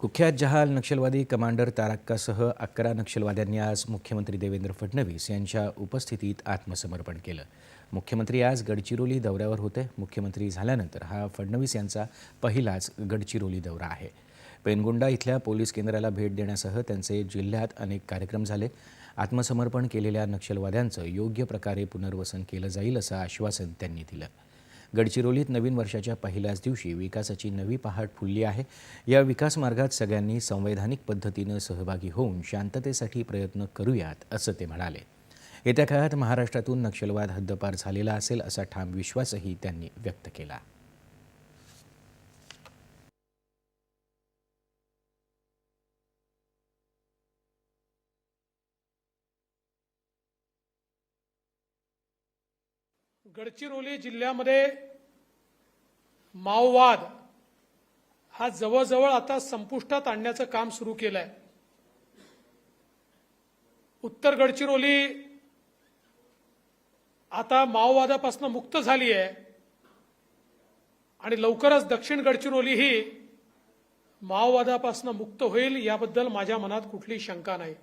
कुख्यात जहाल नक्षलवादी कमांडर तारक्कासह अकरा नक्षलवाद्यांनी आज मुख्यमंत्री देवेंद्र फडणवीस यांच्या उपस्थितीत आत्मसमर्पण केलं. मुख्यमंत्री आज गडचिरोली दौऱ्यावर होते. मुख्यमंत्री झाल्यानंतर हा फडणवीस यांचा पहिलाच गडचिरोली दौरा आहे. पेनगोंडा इथल्या पोलीस केंद्राला भेट देण्यासह त्यांचे जिल्ह्यात अनेक कार्यक्रम झाले. आत्मसमर्पण केलेल्या नक्षलवाद्यांचं योग्य प्रकारे पुनर्वसन केलं जाईल असं आश्वासन त्यांनी दिलं. गडचिरोलीत नवीन वर्षाच्या पहिल्याच दिवशी विकासाची नवी पहाट फुलली आहे. या विकास मार्गात सगळ्यांनी संवैधानिक पद्धतीनं सहभागी होऊन शांततेसाठी प्रयत्न करूयात असं ते म्हणाले. येत्या काळात महाराष्ट्रातून नक्षलवाद हद्दपार झालेला असेल असा ठाम विश्वासही त्यांनी व्यक्त केला. गडचिरोली जिल्ह्यामध्ये माओवाद हा जवळजवळ आता संपुष्टात आणण्याचं काम सुरू केलं आहे उत्तर गडचिरोली आता माओवादापासून मुक्त झाली आहे आणि लवकरच दक्षिण गडचिरोली ही माओवादापासून मुक्त होईल याबद्दल माझ्या मनात कुठली शंका नाही.